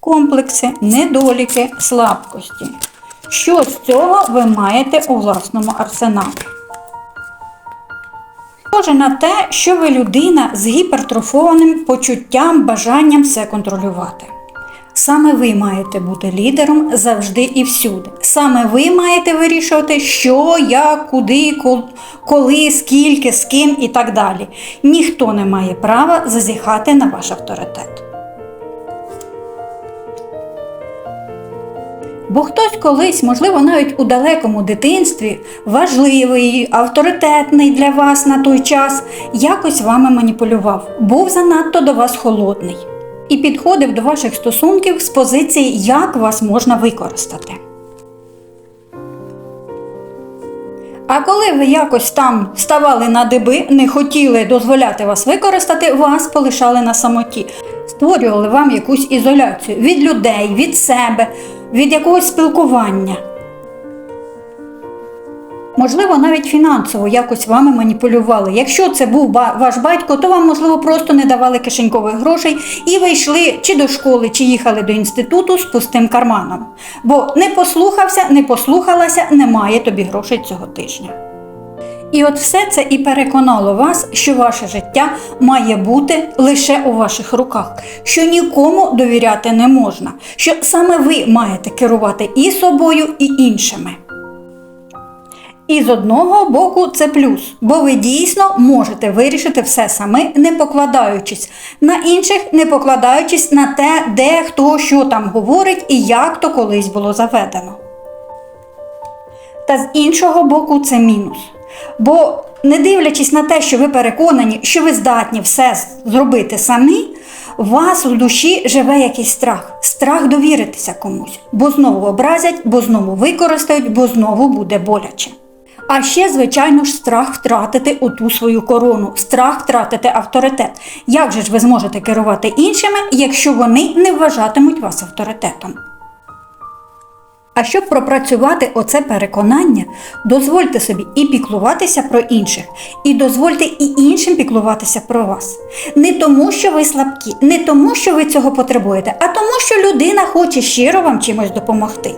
комплекси, недоліки, слабкості. Що з цього ви маєте у власному арсеналі? Схоже на те, що ви людина з гіпертрофованим почуттям, бажанням все контролювати. Саме ви маєте бути лідером завжди і всюди. Саме ви маєте вирішувати, що, як, куди, коли, скільки, з ким і так далі. Ніхто не має права зазіхати на ваш авторитет. Бо хтось колись, можливо, навіть у далекому дитинстві, важливий, авторитетний для вас на той час, якось вами маніпулював, був занадто до вас холодний і підходив до ваших стосунків з позиції, як вас можна використати. А коли ви якось там ставали на диби, не хотіли дозволяти вас використати, вас полишали на самоті, створювали вам якусь ізоляцію від людей, від себе, від якогось спілкування. Можливо, навіть фінансово якось вами маніпулювали. Якщо це був ваш батько, то вам, можливо, просто не давали кишенькових грошей, і ви йшли чи до школи, чи їхали до інституту з пустим карманом. Бо не послухався, не послухалася, немає тобі грошей цього тижня. І от все це і переконало вас, що ваше життя має бути лише у ваших руках, що нікому довіряти не можна, що саме ви маєте керувати і собою, і іншими. І з одного боку це плюс, бо ви дійсно можете вирішити все самі, не покладаючись на інших, не покладаючись на те, де хто що там говорить і як то колись було заведено. Та з іншого боку, це мінус. Бо не дивлячись на те, що ви переконані, що ви здатні все зробити самі, у вас у душі живе якийсь страх, страх довіритися комусь, бо знову образять, бо знову використають, бо знову буде боляче. А ще, звичайно ж, страх втратити оту свою корону, страх втратити авторитет. Як же ж ви зможете керувати іншими, якщо вони не вважатимуть вас авторитетом? А щоб пропрацювати оце переконання, дозвольте собі і піклуватися про інших, і дозвольте і іншим піклуватися про вас. Не тому, що ви слабкі, не тому, що ви цього потребуєте, а тому, що людина хоче щиро вам чимось допомогти.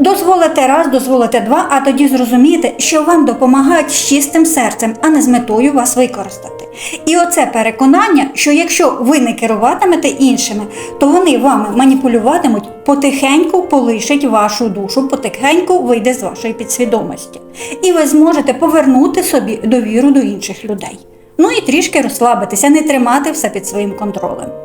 Дозволите раз, дозволите два, а тоді зрозумієте, що вам допомагають з чистим серцем, а не з метою вас використати. І оце переконання, що якщо ви не керуватимете іншими, то вони вами маніпулюватимуть, потихеньку полишить вашу душу, потихеньку вийде з вашої підсвідомості. І ви зможете повернути собі довіру до інших людей. Ну і трішки розслабитися, не тримати все під своїм контролем.